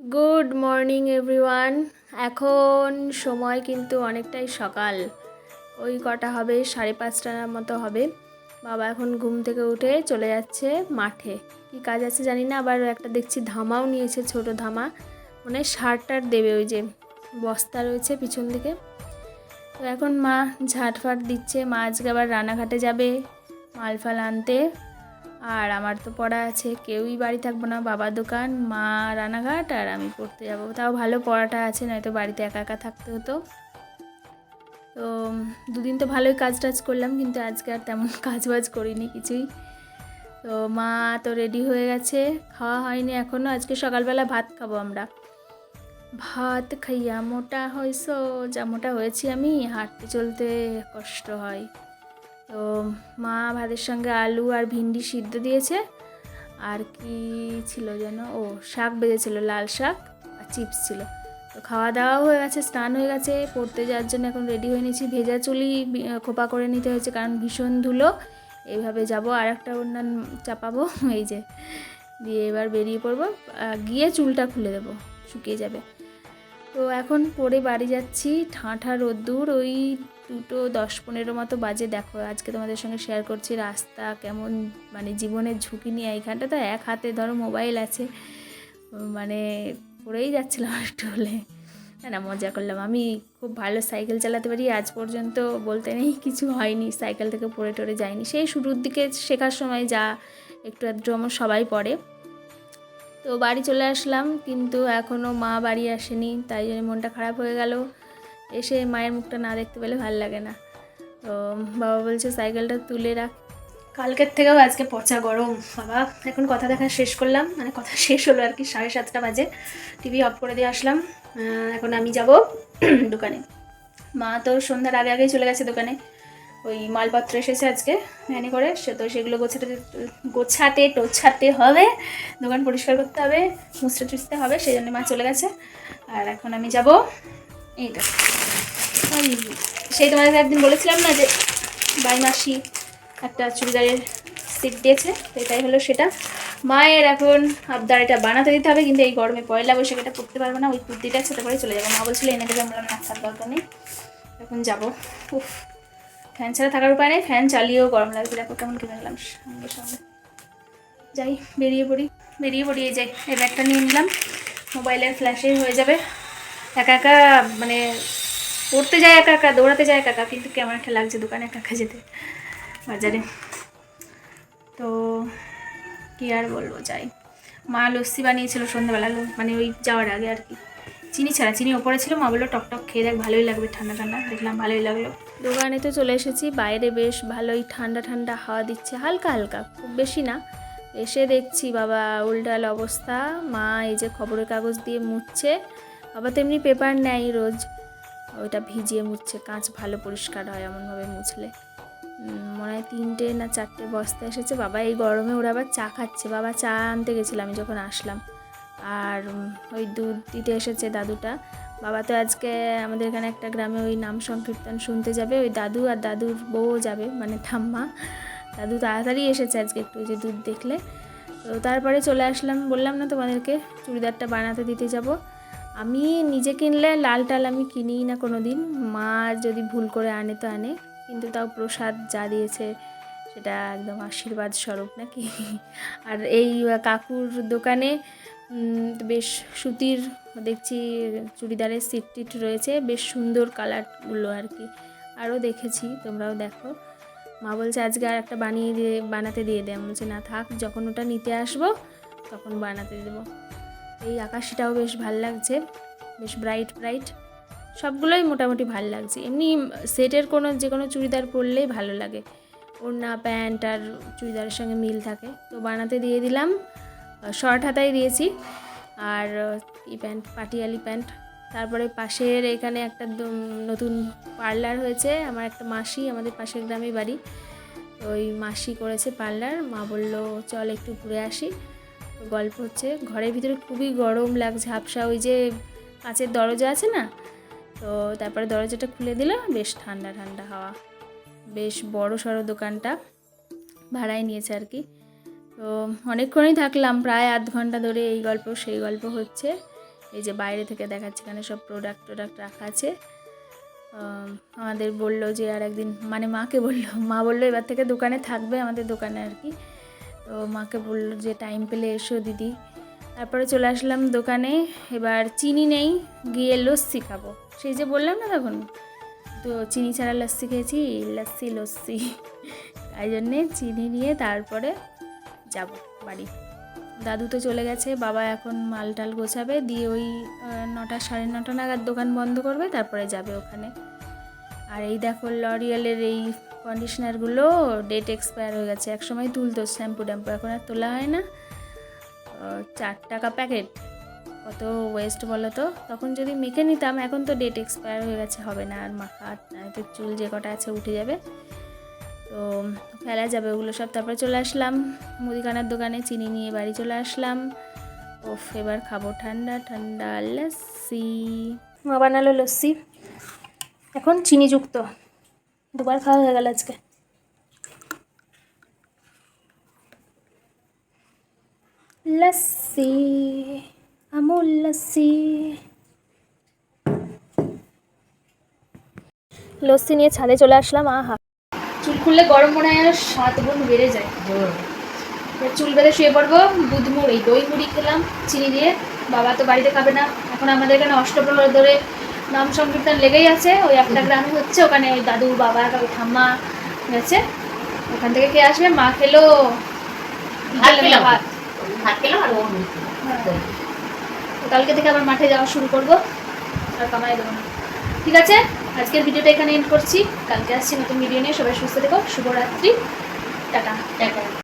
Good morning everyone এখন সময় কিন্তু অনেকটাই সকাল। ওই কটা হবে, সাড়ে পাঁচটার মতো হবে। বাবা এখন ঘুম থেকে উঠে চলে যাচ্ছে মাঠে। কী কাজ আছে জানি না, আবার একটা দেখছি ধামাও নিয়েছে, ছোট ধামা। মানে সার দেবে ওই যে বস্তা রয়েছে পিছন দিকে। তো এখন মা ঝাঁট ফাট দিচ্ছে। মা আজকে আবার রানাঘাটে যাবে মাল ফাল আনতে। আর আমার তো পড়া আছে, কেউই বাড়ি থাকব না, বাবার দোকান, মা রানাঘাট আর আমি পড়তে যাব। তাও ভালো পড়াটা আছে, নয়তো বাড়িতে একা একা থাকতে হতো। তো দুদিন তো ভালোই কাজ টাজ করলাম, কিন্তু আজকে আর তেমন কাজ বাজ করিনি কিছুই। তো মা তো রেডি হয়ে গেছে, খাওয়া হয়নি এখনও আজকে সকালবেলা ভাত খাব আমরা। ভাত খাইয়া মোটা হয়েছো যা মোটা হয়েছি আমি, হাঁটতে চলতে কষ্ট হয়। তো মা ভাতের সঙ্গে আলু আর ভিন্ডি সিদ্ধ দিয়েছে। আর কি ছিল যেন? ও, শাক বেজেছিল লাল শাক আর চিপস ছিল। তো খাওয়া দাওয়া হয়ে গেছে, স্নান হয়ে গেছে। পড়তে যাওয়ার জন্য এখন রেডি হয়ে নিয়েছি। ভেজা চুলি খোপা করে নিতে হয়েছে কারণ ভীষণ ধুলো। এইভাবে যাব আর একটা অন্যান্য চাপাবো। এই যে, দিয়ে এবার বেরিয়ে পড়ব। গিয়ে চুলটা খুলে দেবো, শুকিয়ে যাবে। তো এখন পরে বাড়ি যাচ্ছি ঠাঁঠা রোদ্দুর, ওই দুটো দশ পনেরো মতো বাজে। দেখো, আজকে তোমাদের সঙ্গে শেয়ার করছি রাস্তা, কেমন মানে জীবনের ঝুঁকি নিয়ে এইখানটা। তো এক হাতে ধরো মোবাইল আছে মানে পড়েই যাচ্ছিলাম একটু হলে না না, মজা করলাম। আমি খুব ভালো সাইকেল চালাতে পারি, আজ পর্যন্ত বলতে নেই, কিছু হয়নি সাইকেল থেকে পড়ে টড়ে যায়নি সেই শুরুর দিকে শেখার সময় যা একটু আধটু আমার সবাই পড়ে। তো বাড়ি চলে আসলাম, কিন্তু এখনও মা বাড়ি আসেনি, তাই জন্য মনটা খারাপ হয়ে গেল। এসে মায়ের মুখটা না দেখতে পেলে ভালো লাগে না। তো বাবা বলছে, সাইকেলটা তুলে রাখ। কালকের থেকেও আজকে পচা গরম। বাবা, এখন কথা দেখা শেষ করলাম মানে কথা শেষ হলো আর কি, সাড়ে সাতটা বাজে। টিভি অফ করে দিয়ে আসলাম। এখন আমি যাব দোকানে। মা তো সন্ধ্যার আগে আগেই চলে গেছে দোকানে। ওই মালপত্র এসেছে আজকে ভ্যানে করে। সে তো সেগুলো গোছাতে গোছাতে, টোছাতে হবে। দোকান পরিষ্কার করতে হবে, মুছতে টুছতে হবে, সেই জন্য মা চলে গেছে। আর এখন আমি যাব, এই তো। সেই তোমাদেরকে একদিন বলেছিলাম না যে বাই মাসি একটা চুড়িদারের সিট দিয়েছে, তো এটাই হলো সেটা। মায়ের এখন আবদার এটা বানাতে দিতে হবে, কিন্তু এই গরমে পয়লা বৈশাখ এটা পড়তে পারব না, ওই কুর্তিটা সাথে করে চলে যাব। মা বলছিল, এনে দেবে আমরা না দরকার নেই। এখন যাব। উফ ফ্যান ছাড়া থাকার উপায় নেই, ফ্যান চালিয়েও গরম লাগছে দেখো কেমন কিনে নিলাম সঙ্গে সঙ্গে যাই, বেরিয়ে পড়ি বেরিয়ে পড়ি, এই যাই এই ব্যাগটা নিয়ে নিলাম। মোবাইলের ফ্ল্যাশে হয়ে যাবে। একা একা মানে পড়তে যায় একা একা, দৌড়াতে যায় একা একা, কিন্তু কেমন একটা লাগছে দোকানে একা একা যেতে, বাজারে। তো কি আর বলব, যাই। মা লস্যি বানিয়েছিল সন্ধ্যাবেলা মানে ওই যাওয়ার আগে আর কি। চিনি ছাড়া, চিনি ওপরে ছিল, মা বলল টক টক খেয়ে দেখ, ভালোই লাগবে ঠান্ডা ঠান্ডা। দেখলাম ভালোই লাগল। দোকানে তো চলে এসেছি। বাইরে বেশ ভালোই ঠান্ডা ঠান্ডা হাওয়া দিচ্ছে, হালকা হালকা, খুব বেশি না। এসে দেখছি বাবা, উল্টাল অবস্থা। মা এই যে খবরের কাগজ দিয়ে মুছছে। বাবা তো এমনি পেপার নেয় রোজ। ওইটা ভিজিয়ে মুছছে, কাঁচ ভালো পরিষ্কার হয় এমনভাবে মুছলে। মনে হয় তিনটে না চারটে বস্তা এসেছে। বাবা এই গরমে ওরা আবার চা খাচ্ছে। বাবা চা আনতে গেছিলাম যখন আসলাম। আর ওই দুধ দিতে এসেছে দাদুটা। বাবা তো আজকে আমাদের এখানে একটা গ্রামে ওই নাম সংকীর্তন শুনতে যাবে, ওই দাদু আর দাদুর বউও যাবে মানে ঠাম্মা। দাদু তাড়াতাড়ি এসেছে আজকে একটু যে দুধ দেখলে। তো তারপরে চলে আসলাম, বললাম, না, তোমাদেরকে চুড়িদারটা বানাতে দিতে যাব। আমি নিজে কিনলে লাল টাল আমি কিনিই না কোনো দিন মা যদি ভুল করে আনে তো আনে, কিন্তু তাও প্রসাদ যা দিয়েছে সেটা একদম আশীর্বাদ স্বরূপ নাকি? আর এই কাকুর দোকানে বেশ সুতির, দেখছি চুড়িদারের সিট টিট রয়েছে, বেশ সুন্দর কালারগুলো আর কি। আরও দেখেছি, তোমরাও দেখো। মা বলছে, আজকে আর একটা বানিয়ে দিয়ে, বানাতে দিয়ে দে। বলছে, না থাক, যখন ওটা নিতে আসব, তখন বানাতে দেবো। এই আকাশটাও বেশ ভালো লাগছে, বেশ ব্রাইট ব্রাইট সবগুলোই মোটামুটি ভালো লাগছে। এমনি সেটের কোনো যে কোনো চুড়িদার পরলেই ভালো লাগে। ওড়না, প্যান্ট আর চুড়িদারের সঙ্গে মিল থাকে। তো বানাতে দিয়ে দিলাম শর্ট হাতায় দিয়েছি। আর ই প্যান্ট, পাটিয়ালি প্যান্ট। তারপরে পাশের এখানে একটা নতুন পার্লার হয়েছে। আমার একটা মাসি, আমাদের পাশের গ্রামে বাড়ি। ওই মাসি করেছে পার্লার। মা বলল, চল একটু ঘুরে আসি। তো গল্প হচ্ছে, ঘরের ভিতরে খুবই গরম লাগছে। ঝাপসা ওই যে কাঁচের দরজা আছে না? তো তারপরে দরজাটা খুলে দিল, বেশ ঠান্ডা ঠান্ডা হাওয়া। বেশ বড় সড়ো দোকানটা ভাড়ায় নিয়েছে আর কি। তো অনেকক্ষণই থাকলাম, প্রায় আধ ঘণ্টা ধরে এই গল্প, সেই গল্প হচ্ছে। এই যে বাইরে থেকে দেখাচ্ছে এখানে সব প্রোডাক্ট টোডাক্ট রাখা আছে। আমাদের বলল যে আর একদিন মানে মাকে বলল, মা বলল এবার থেকে দোকানে থাকবে আমাদের দোকানে আর কি। তো মাকে বলল যে টাইম পেলে এসো দিদি। তারপরে চলে আসলাম দোকানে। এবার চিনি নেই, গিয়ে লস্যি খাব। সেই যে বললাম না তখন তো চিনি ছাড়া লস্যি খেয়েছি, লস্যি লস্যি। তাই জন্যে চিনি নিয়ে তারপরে যাব বাড়ি। দাদু তো চলে গেছে, বাবা এখন মাল টাল গোছাবে, দিয়ে ওই নটা সাড়ে নটা নাগাদ দোকান বন্ধ করবে, তারপরে যাবে ওখানে। আর এই দেখো লরিয়ালের এই কন্ডিশনারগুলো ডেট এক্সপায়ার হয়ে গেছে। একসময় তুলতো শ্যাম্পু ট্যাম্পু এখন আর তোলা হয় না। চার টাকা প্যাকেট। কত ওয়েস্ট বলো তো? তখন যদি মেখে নিতাম, এখন তো ডেট এক্সপায়ার হয়ে গেছে, হবে না। আর মাখা তো চুল যে কটা আছে, উঠে যাবে। তো ফেলা যাবে ওগুলো সব। তারপরে চলে আসলাম, মুদিখানার দোকানে চিনি নিয়ে বাড়ি চলে আসলাম। ওফ, এবার খাব ঠান্ডা ঠান্ডা লস্যি। মা বানালো লস্যি। এখন চিনিযুক্ত। দুবার খাওয়া হয়ে গেল আজকে। লস্যি। আমুল লস্যি লস্যি নিয়ে ছাদে চলে আসলাম আহা। চুল খুললে গরম মনে হয় আর সাত গুণ বেড়ে যায়। এবার চুল বেঁধে শুয়ে পড়ব দুধ মুড়ি দই মুড়ি খেলাম চিনি দিয়ে। বাবা তো বাড়িতে খাবে না। এখন আমাদের এখানে অষ্টপ্রহর ধরে নাম সংকীর্তন লেগেই আছে। ওই একটা গ্রামে হচ্ছে ওখানে ওই দাদু বাবা ঠাম্মা গেছে। ওখান থেকে কে আসবে? মা খেলো। ভাত খেলে? ভাত। খেলাম আর কালকে থেকে আবার মাঠে যাওয়া শুরু করব। আর কামাই দেবো না। ঠিক আছে? আজকের ভিডিওটা এখানে এন্ড করছি। কালকে আসছি নতুন ভিডিও নিয়ে। সবাই সুস্থ থেকো। শুভরাত্রি। টাটা। টাটা।